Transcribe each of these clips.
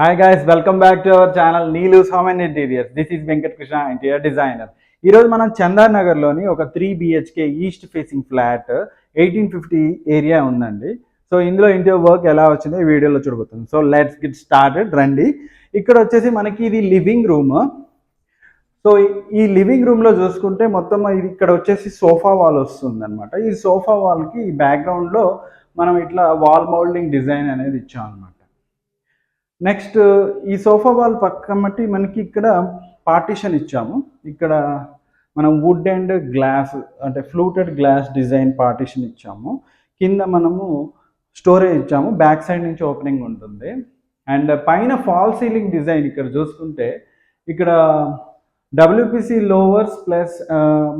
Hi guys welcome back to our channel Neelu home interiors this is Venkat Krishna interior designer ఈరోజు మనం చందార్ నగర్లోని ఒక three BHK east facing flat eighteen fifty area ఉందండి. So ఇందులో interior work ఎలా వచ్చిందో ఈ వీడియోలో చూడబోతుంది సో లెట్స్ గిట్ స్టార్టెడ్ రండి. ఇక్కడ వచ్చేసి మనకి ఇది లివింగ్ రూమ్ సో ఈ లివింగ్ రూమ్లో చూసుకుంటే మొత్తం ఇది ఇక్కడ వచ్చేసి సోఫా వాల్ వస్తుంది అనమాట ఈ సోఫా వాల్కి బ్యాక్గ్రౌండ్లో మనం ఇట్లా వాల్ మౌల్డింగ్ డిజైన్ అనేది ఇచ్చాం అనమాట నెక్స్ట్ ఈ సోఫా వాల్ పక్క బట్టి మనకి ఇక్కడ పార్టీషన్ ఇచ్చాము. ఇక్కడ మనం వుడ్ అండ్ గ్లాస్ అంటే ఫ్లూటెడ్ గ్లాస్ డిజైన్ పార్టీషన్ ఇచ్చాము. కింద మనము స్టోరేజ్ ఇచ్చాము. బ్యాక్ సైడ్ నుంచి ఓపెనింగ్ ఉంటుంది. అండ్ పైన ఫాల్ సీలింగ్ డిజైన్ ఇక్కడ చూసుకుంటే ఇక్కడ డబ్ల్యూపిసి లోవర్స్ ప్లస్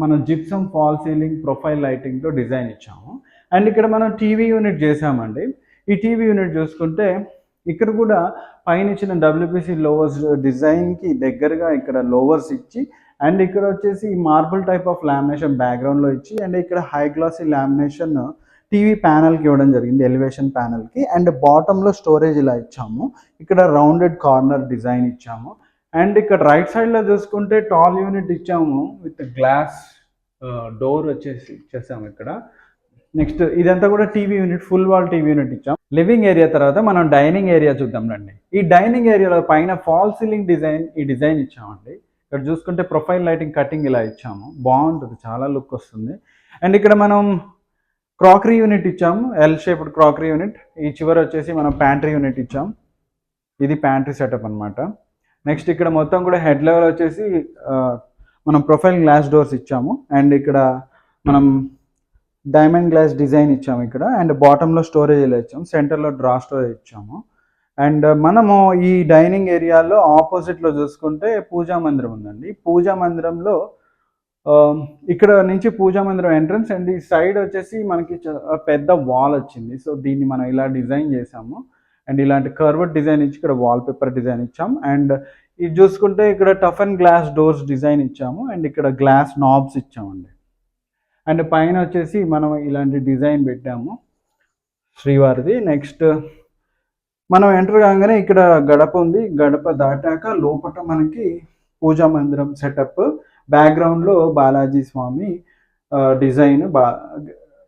మన జిప్సమ్ ఫాల్ సీలింగ్ ప్రొఫైల్ లైటింగ్తో డిజైన్ ఇచ్చాము. అండ్ ఇక్కడ మనం టీవీ యూనిట్ చేసామండి ఈ టీవీ యూనిట్ చూసుకుంటే ఇక్కడ కూడా పైన ఇచ్చిన డబ్ల్యూపీసీ లోవర్స్ డిజైన్కి దగ్గరగా ఇక్కడ లోవర్స్ ఇచ్చి అండ్ ఇక్కడ వచ్చేసి మార్బుల్ టైప్ ఆఫ్ లామినేషన్ బ్యాక్గ్రౌండ్లో ఇచ్చి అండ్ ఇక్కడ హై గ్లాసీ లామినేషన్ టీవీ ప్యానల్కి ఇవ్వడం జరిగింది ఎలివేషన్ ప్యానల్కి అండ్ బాటంలో స్టోరేజ్ ఇలా ఇచ్చాము. ఇక్కడ రౌండెడ్ కార్నర్ డిజైన్ ఇచ్చాము. అండ్ ఇక్కడ రైట్ సైడ్లో చూసుకుంటే టాల్ యూనిట్ ఇచ్చాము. విత్ గ్లాస్ డోర్ వచ్చేసి ఇచ్చేసాము ఇక్కడ. నెక్స్ట్ ఇదంతా కూడా TV unit full wall TV unit ఇచ్చాం. లివింగ్ ఏరియా తర్వాత మనం డైనింగ్ ఏరియా చూద్దాం రండి. ఈ డైనింగ్ ఏరియాలో పైన ఫాల్ సీలింగ్ డిజైన్ ఈ డిజైన్ ఇచ్చామండి. ఇక్కడ చూసుకుంటే ప్రొఫైల్ లైటింగ్ కటింగ్ ఇలా ఇచ్చాము. బాగుంటుంది చాలా లుక్ వస్తుంది. అండ్ ఇక్కడ మనం క్రాకరీ యూనిట్ ఇచ్చాము ఎల్ షేప్డ్ క్రాకరీ యూనిట్. ఈ చివరి వచ్చేసి మనం ప్యాంట్రీ యూనిట్ ఇచ్చాం. ఇది ప్యాంట్రీ సెటప్ అనమాట నెక్స్ట్ ఇక్కడ మొత్తం కూడా హెడ్ లెవెల్ వచ్చేసి మనం ప్రొఫైల్ గ్లాస్ డోర్స్ ఇచ్చాము. అండ్ ఇక్కడ మనం డైమండ్ గ్లాస్ డిజైన్ ఇచ్చాము ఇక్కడ. అండ్ బాటంలో స్టోరేజ్ ఇలా ఇచ్చాము. సెంటర్లో డ్రా స్టోరేజ్ ఇచ్చాము. అండ్ uh, మనము ఈ డైనింగ్ ఏరియాలో ఆపోజిట్లో చూసుకుంటే పూజా మందిరం ఉందండి. పూజా మందిరంలో um, ఇక్కడ నుంచి పూజా మందిరం ఎంట్రన్స్ అండ్ ఈ సైడ్ వచ్చేసి మనకి పెద్ద వాల్ వచ్చింది. సో దీన్ని మనం ఇలా డిజైన్ చేసాము అండ్ ఇలాంటి కర్వర్డ్ డిజైన్ ఇచ్చి ఇక్కడ వాల్ పేపర్ డిజైన్ ఇచ్చాం అండ్ ఇది చూసుకుంటే ఇక్కడ tough and glass doors design ఇచ్చాము. అండ్ ఇక్కడ గ్లాస్ నాబ్స్ ఇచ్చామండి. అండ్ పైన వచ్చేసి మనం ఇలాంటి డిజైన్ పెట్టాము. శ్రీవారిది. నెక్స్ట్ మనం ఎంటర్ కాగానే ఇక్కడ గడప ఉంది. గడప దాటాక లోపల మనకి పూజా మందిరం సెటప్ బ్యాక్గ్రౌండ్లో బాలాజీ స్వామి డిజైన్ బా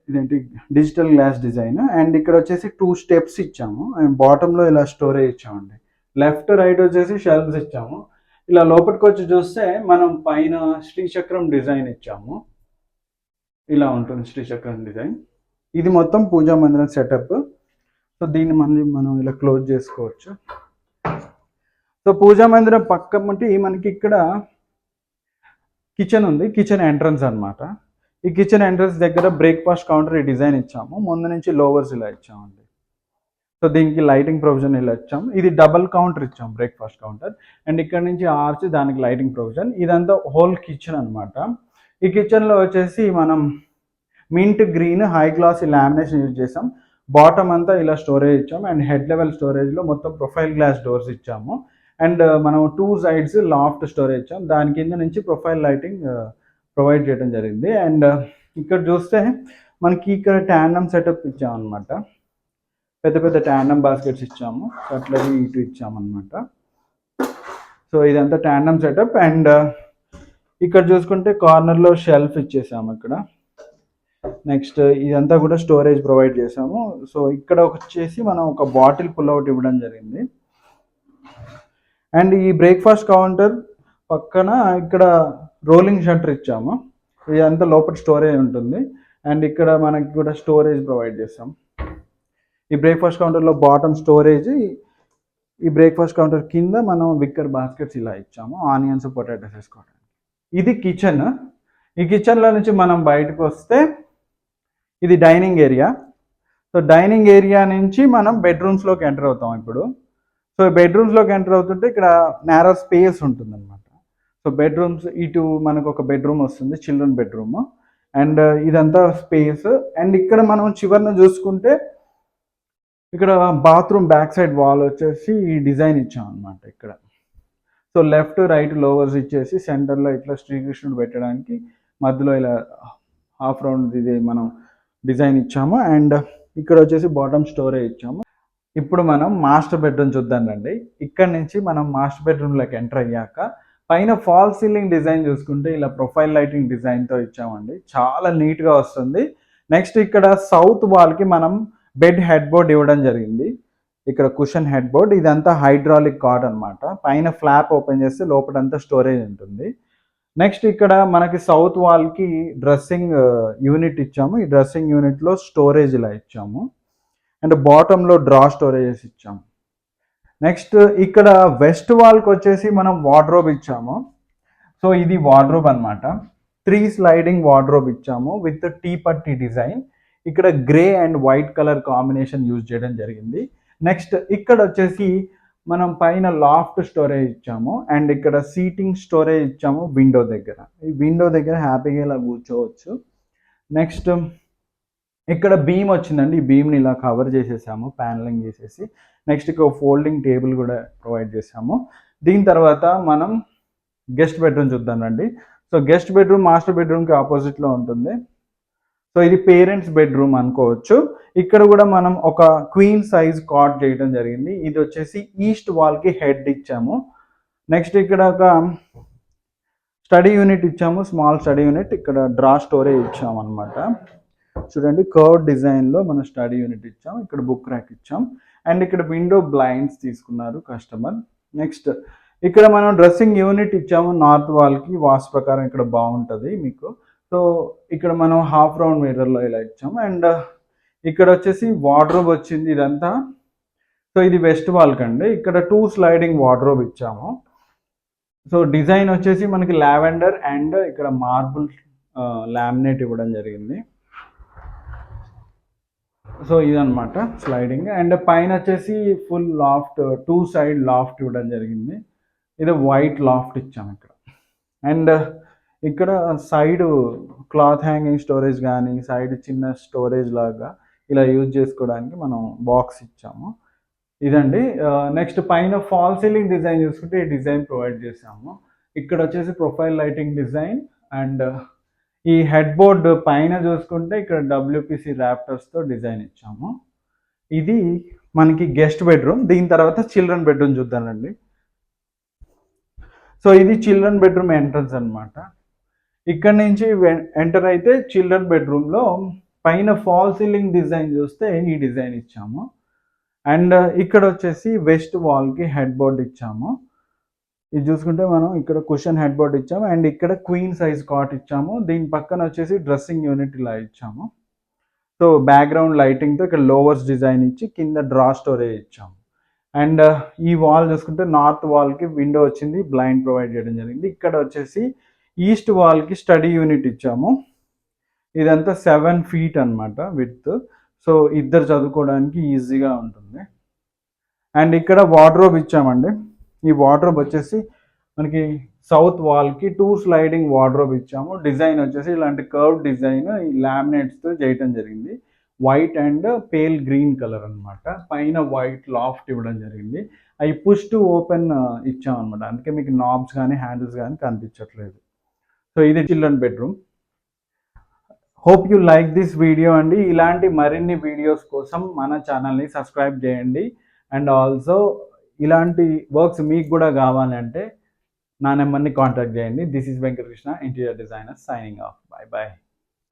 ఇదేంటి డిజిటల్ గ్లాస్ డిజైన్ అండ్ ఇక్కడ వచ్చేసి టూ స్టెప్స్ ఇచ్చాము. అండ్ బాటంలో ఇలా స్టోరేజ్ ఇచ్చామండి. లెఫ్ట్ రైట్ వచ్చేసి షెల్ఫ్స్ ఇచ్చాము. ఇలా లోపలికి వచ్చి చూస్తే మనం పైన శ్రీచక్రం డిజైన్ ఇచ్చాము. ఇలా ఉంటుంది శ్రీచక్రం డిజైన్. ఇది మొత్తం పూజా మందిరం సెటప్ సో దీన్ని మళ్ళీ మనం ఇలా క్లోజ్ చేసుకోవచ్చు. సో పూజా మందిరం పక్క మట్టి మనకి ఇక్కడ కిచెన్ ఉంది. కిచెన్ ఎంట్రన్స్ అనమాట ఈ కిచెన్ ఎంట్రన్స్ దగ్గర బ్రేక్ఫాస్ట్ కౌంటర్ ఈ డిజైన్ ఇచ్చాము. ముందు నుంచి లోవర్స్ ఇలా ఇచ్చామండి. సో దీనికి లైటింగ్ ప్రొవిజన్ ఇలా ఇచ్చాము. ఇది డబల్ కౌంటర్ ఇచ్చాం బ్రేక్ఫాస్ట్ కౌంటర్ అండ్ ఇక్కడ నుంచి ఆర్చి దానికి లైటింగ్ ప్రొవిజన్ ఇదంతా హోల్ కిచెన్ అన్నమాట. ఈ కిచెన్లో వచ్చేసి మనం mint green high glass lamination use చేసాం. బాటమ్ అంతా ఇలా స్టోరేజ్ ఇచ్చాము అండ్ హెడ్ లెవెల్ స్టోరేజ్లో మొత్తం ప్రొఫైల్ గ్లాస్ డోర్స్ ఇచ్చాము. అండ్ మనం టూ సైడ్స్ లాఫ్ట్ స్టోరేజ్ ఇచ్చాం. దాని కింద నుంచి ప్రొఫైల్ లైటింగ్ ప్రొవైడ్ చేయడం జరిగింది. అండ్ uh, ఇక్కడ చూస్తే మనకి ఇక్కడ ట్యాండమ్ సెటప్ ఇచ్చాం అనమాట పెద్ద పెద్ద ట్యాండమ్ బాస్కెట్స్ ఇచ్చాము. కట్లరీ ఇటు ఇచ్చామన్నమాట. సో ఇదంతా ట్యాండమ్ సెటప్ అండ్ ఇక్కడ చూసుకుంటే కార్నర్లో షెల్ఫ్ ఇచ్చేసాము ఇక్కడ. నెక్స్ట్ ఇదంతా కూడా స్టోరేజ్ ప్రొవైడ్ చేసాము. సో ఇక్కడ వచ్చేసి మనం ఒక బాటిల్ పుల్అవుట్ ఇవ్వడం జరిగింది. అండ్ ఈ బ్రేక్ఫాస్ట్ కౌంటర్ పక్కన ఇక్కడ రోలింగ్ షట్టర్ ఇచ్చాము. ఇదంతా లోపల స్టోరేజ్ ఉంటుంది. అండ్ ఇక్కడ మనకి కూడా స్టోరేజ్ ప్రొవైడ్ చేస్తాం ఈ బ్రేక్ఫాస్ట్ కౌంటర్లో బాటమ్ స్టోరేజ్ ఈ బ్రేక్ఫాస్ట్ కౌంటర్ కింద మనం విక్కర్ బాస్కెట్స్ ఇలా ఇచ్చాము. ఆనియన్స్ పొటాటోస్ వేసుకోవడానికి ఇది కిచెన్ ఈ కిచెన్లో నుంచి మనం బయటకు వస్తే ఇది dining area so dining area నుంచి మనం బెడ్రూమ్స్లోకి ఎంటర్ అవుతాం ఇప్పుడు. సో బెడ్రూమ్స్లోకి ఎంటర్ అవుతుంటే ఇక్కడ నేరో స్పేస్ ఉంటుంది అనమాట సో బెడ్రూమ్స్ ఇటు మనకు ఒక బెడ్రూమ్ వస్తుంది చిల్డ్రన్ బెడ్రూమ్ అండ్ ఇదంతా స్పేస్ అండ్ ఇక్కడ మనం చివరిన చూసుకుంటే ఇక్కడ బాత్రూమ్ బ్యాక్ సైడ్ వాల్ వచ్చేసి ఈ డిజైన్ ఇచ్చాం అనమాట ఇక్కడ. సో లెఫ్ట్ రైట్ లోవర్స్ ఇచ్చేసి సెంటర్లో ఇట్లా శ్రీకృష్ణుడు పెట్టడానికి మధ్యలో ఇలా హాఫ్ రౌండ్ ఇది మనం డిజైన్ ఇచ్చాము. అండ్ ఇక్కడ వచ్చేసి బాటమ్ స్టోరేజ్ ఇచ్చాము. ఇప్పుడు మనం మాస్టర్ బెడ్రూమ్ చూద్దాం రండి. ఇక్కడ నుంచి మనం మాస్టర్ బెడ్రూమ్లోకి ఎంటర్ అయ్యాక పైన ఫాల్ సీలింగ్ డిజైన్ చూసుకుంటే ఇలా ప్రొఫైల్ లైటింగ్ డిజైన్తో ఇచ్చామండి. చాలా నీట్గా వస్తుంది. నెక్స్ట్ ఇక్కడ సౌత్ వాల్కి మనం బెడ్ హెడ్ బోర్డ్ ఇవ్వడం జరిగింది. ఇక్కడ కుషన్ హెడ్ బోర్డ్ ఇదంతా హైడ్రాలిక్ కార్డ్ అనమాట పైన ఫ్లాప్ ఓపెన్ చేస్తే లోపలంతా స్టోరేజ్ ఉంటుంది. నెక్స్ట్ ఇక్కడ మనకి సౌత్ వాల్కి డ్రెస్సింగ్ యూనిట్ ఇచ్చాము. ఈ డ్రెస్సింగ్ యూనిట్లో స్టోరేజ్ ఇలా ఇచ్చాము. అండ్ బాటంలో డ్రా స్టోరేజెస్ ఇచ్చాము. నెక్స్ట్ ఇక్కడ వెస్ట్ వాల్కి వచ్చేసి మనం వార్డ్రోబ్ ఇచ్చాము. సో ఇది వార్డ్రోబ్ అన్నమాట. త్రీ స్లైడింగ్ వార్డ్రోబ్ ఇచ్చాము విత్ టీ పట్టి డిజైన్ ఇక్కడ grey and white colour combination use చేయడం జరిగింది. నెక్స్ట్ ఇక్కడ వచ్చేసి మనం పైన లాఫ్ట్ స్టోరేజ్ ఇచ్చాము అండ్ ఇక్కడ సీటింగ్ స్టోరేజ్ ఇచ్చాము విండో దగ్గర. ఈ విండో దగ్గర హ్యాపీగా ఇలా కూర్చోవచ్చు. నెక్స్ట్ ఇక్కడ బీమ్ వచ్చిందండి. ఈ బీమ్ని ఇలా కవర్ చేసేసాము ప్యానలింగ్ చేసేసి. నెక్స్ట్ ఇక్కడ ఫోల్డింగ్ టేబుల్ కూడా ప్రొవైడ్ చేసాము. దీని తర్వాత మనం గెస్ట్ బెడ్రూమ్ చూద్దామండి సో గెస్ట్ బెడ్రూమ్ మాస్టర్ బెడ్రూమ్కి ఆపోజిట్లో ఉంటుంది. సో ఇది పేరెంట్స్ బెడ్రూమ్ అనుకోవచ్చు. ఇక్కడ కూడా మనం ఒక క్వీన్ సైజ్ కాట్ చేయడం జరిగింది. ఇది వచ్చేసి ఈస్ట్ వాల్కి హెడ్ ఇచ్చాము. నెక్స్ట్ ఇక్కడ ఒక స్టడీ యూనిట్ ఇచ్చాము. Small study unit. ఇక్కడ డ్రా స్టోరేజ్ ఇచ్చాము అనమాట చూడండి కర్వ్ డిజైన్లో మనం స్టడీ యూనిట్ ఇచ్చాం ఇక్కడ బుక్ ర్యాక్ ఇచ్చాం అండ్ ఇక్కడ విండో బ్లైండ్స్ తీసుకున్నారు కస్టమర్. నెక్స్ట్ ఇక్కడ మనం డ్రెస్సింగ్ యూనిట్ ఇచ్చాము నార్త్ వాల్కి. వాస్ ప్రకారం ఇక్కడ బాగుంటుంది మీకు. సో ఇక్కడ మనం హాఫ్ రౌండ్ మిర్రర్లో ఇలా ఇచ్చాము అండ్ ఇక్కడ వచ్చేసి వార్డ్రోబ్ వచ్చింది ఇదంతా. సో ఇది వెస్ట్ వాల్క్ అండి ఇక్కడ టూ స్లైడింగ్ వార్డ్రోబ్ ఇచ్చాము. సో డిజైన్ వచ్చేసి మనకి లావెండర్ అండ్ ఇక్కడ మార్బుల్ లామినేట్ ఇవ్వడం జరిగింది. సో ఇదనమాట స్లైడింగ్ అండ్ పైన వచ్చేసి full loft two side loft ఇవ్వడం జరిగింది. ఇది వైట్ లాఫ్ట్ ఇచ్చాము ఇక్కడ. అండ్ ఇక్కడ సైడ్ క్లాత్ హ్యాంగింగ్ స్టోరేజ్ కానీ సైడ్ చిన్న స్టోరేజ్ లాగా ఇలా యూజ్ చేసుకోవడానికి మనం బాక్స్ ఇచ్చాము. ఇదండి. నెక్స్ట్ పైన ఫాల్ సీలింగ్ డిజైన్ చూసుకుంటే ఈ డిజైన్ ప్రొవైడ్ చేసాము ఇక్కడ వచ్చేసి ప్రొఫైల్ లైటింగ్ డిజైన్ అండ్ ఈ హెడ్ బోర్డ్ పైన చూసుకుంటే ఇక్కడ డబ్ల్యూపిసి ర్యాప్టర్స్తో డిజైన్ ఇచ్చాము. ఇది మనకి గెస్ట్ బెడ్రూమ్. దీని తర్వాత చిల్డ్రన్ బెడ్రూమ్ చూద్దానండి సో ఇది చిల్డ్రన్ బెడ్రూమ్ ఎంట్రన్స్ అనమాట ఇక్కడ నుంచి ఎంటర్ అయితే చిల్డ్రన్ బెడ్రూమ్లో పైన ఫాల్ సీలింగ్ డిజైన్ చూస్తే ఈ డిజైన్ ఇచ్చాము. అండ్ ఇక్కడ వచ్చేసి వెస్ట్ వాల్కి హెడ్ బోర్డ్ ఇచ్చాము. ఇది చూసుకుంటే మనం ఇక్కడ కుషన్ హెడ్ బోర్డ్ ఇచ్చాము. అండ్ ఇక్కడ క్వీన్ సైజ్ కాట్ ఇచ్చాము. దీని పక్కన వచ్చేసి డ్రెస్సింగ్ యూనిట్ ఇలా ఇచ్చాము. సో బ్యాక్గ్రౌండ్ లైటింగ్తో ఇక్కడ లోవర్స్ డిజైన్ ఇచ్చి కింద డ్రా స్టోరేజ్ ఇచ్చాము. అండ్ ఈ వాల్ చూసుకుంటే నార్త్ వాల్కి విండో వచ్చింది. బ్లైండ్ ప్రొవైడ్ చేయడం జరిగింది. ఇక్కడ వచ్చేసి ఈస్ట్ వాల్కి స్టడీ యూనిట్ ఇచ్చాము. ఇదంతా సెవెన్ ఫీట్ అనమాట విత్ సో ఇద్దరు చదువుకోవడానికి ఈజీగా ఉంటుంది. అండ్ ఇక్కడ వార్డ్రోబ్ ఇచ్చామండి. ఈ వార్డ్రోబ్ వచ్చేసి మనకి సౌత్ వాల్కి టూ స్లైడింగ్ వార్డ్రోబ్ ఇచ్చాము. డిజైన్ వచ్చేసి ఇలాంటి కర్వ్ డిజైన్ ఈ లామినేట్స్తో చేయటం జరిగింది. White and pale green colour అనమాట పైన వైట్ లాఫ్ట్ ఇవ్వడం జరిగింది. అవి పుష్ టు ఓపెన్ ఇచ్చామన్నమాట. అందుకే మీకు నాబ్స్ కానీ హ్యాండిల్స్ కానీ కనిపించట్లేదు. సో ఇది children bedroom. Hope you like this video అండి. ఇలాంటి మరిన్ని వీడియోస్ కోసం మన ఛానల్ని సబ్స్క్రైబ్ చేయండి. అండ్ ఆల్సో ఇలాంటి వర్క్స్ మీకు కూడా కావాలంటే నా నెంబర్ని కాంటాక్ట్ చేయండి. This is Venkatakrishna interior designer signing off bye bye